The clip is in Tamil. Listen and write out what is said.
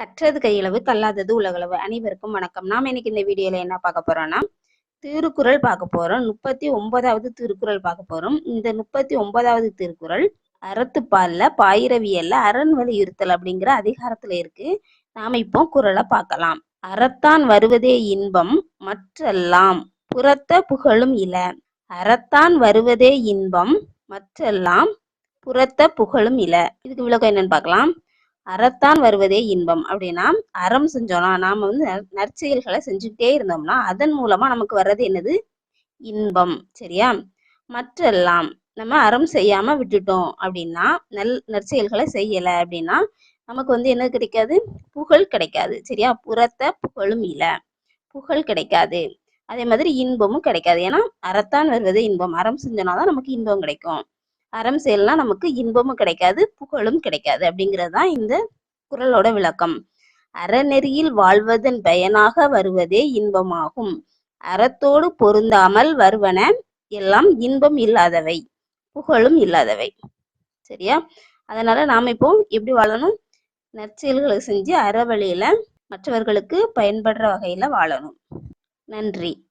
கற்றது கையளவு கல்லாதது உலகளவு அனைவருக்கும் வணக்கம். நாம் இன்னைக்கு இந்த வீடியோல என்ன பார்க்க போறோம்னா திருக்குறள் பார்க்க போறோம். முப்பத்தி ஒன்பதாவது திருக்குறள் பார்க்க போறோம். இந்த முப்பத்தி ஒன்பதாவது திருக்குறள் அறத்துப்பால்ல பாயிரவியல்ல அரண் வலியுறுத்தல் அப்படிங்கிற அதிகாரத்துல இருக்கு. நாம இப்போ குறளை பார்க்கலாம். அறத்தான் வருவதே இன்பம் மற்றெல்லாம் புறத்த புகழும் இல. அறத்தான் வருவதே இன்பம் மற்றெல்லாம் புறத்த புகழும் இல. இதுக்கு விளக்கம் என்னன்னு பார்க்கலாம். அறத்தான் வருவதே இன்பம். அப்படின்னா அறம் செஞ்சோம்னா நாம வந்து நற்செயல்களை செஞ்சுக்கிட்டே இருந்தோம்னா அதன் மூலமா நமக்கு வர்றது என்னது? இன்பம். சரியா? மற்றெல்லாம் நம்ம அறம் செய்யாம விட்டுட்டோம் அப்படின்னா நல் நற்செயல்களை செய்யல அப்படின்னா நமக்கு வந்து என்ன கிடைக்காது? புகழ் கிடைக்காது. சரியா? புறத்த புகழும் இல்ல. புகழ் கிடைக்காது. அதே மாதிரி இன்பமும் கிடைக்காது. ஏன்னா அறத்தான் வருவது இன்பம். அறம் செஞ்சோம்னா தான் நமக்கு இன்பம் கிடைக்கும். அறம் செய்யலாம் நமக்கு இன்பமும் கிடைக்காது புகழும் கிடைக்காது அப்படிங்கிறது தான் இந்த குறளோட விளக்கம். அறநெறியில் வாழ்வதன் பயனாக வருவதே இன்பமாகும். அறத்தோடு பொருந்தாமல் வருவன எல்லாம் இன்பம் இல்லாதவை புகழும் இல்லாதவை. சரியா? அதனால நாம இப்போ எப்படி வாழணும்? நற்செயல்களை செஞ்சு அறவழியில மற்றவர்களுக்கு பயன்படுற வகையில வாழணும். நன்றி.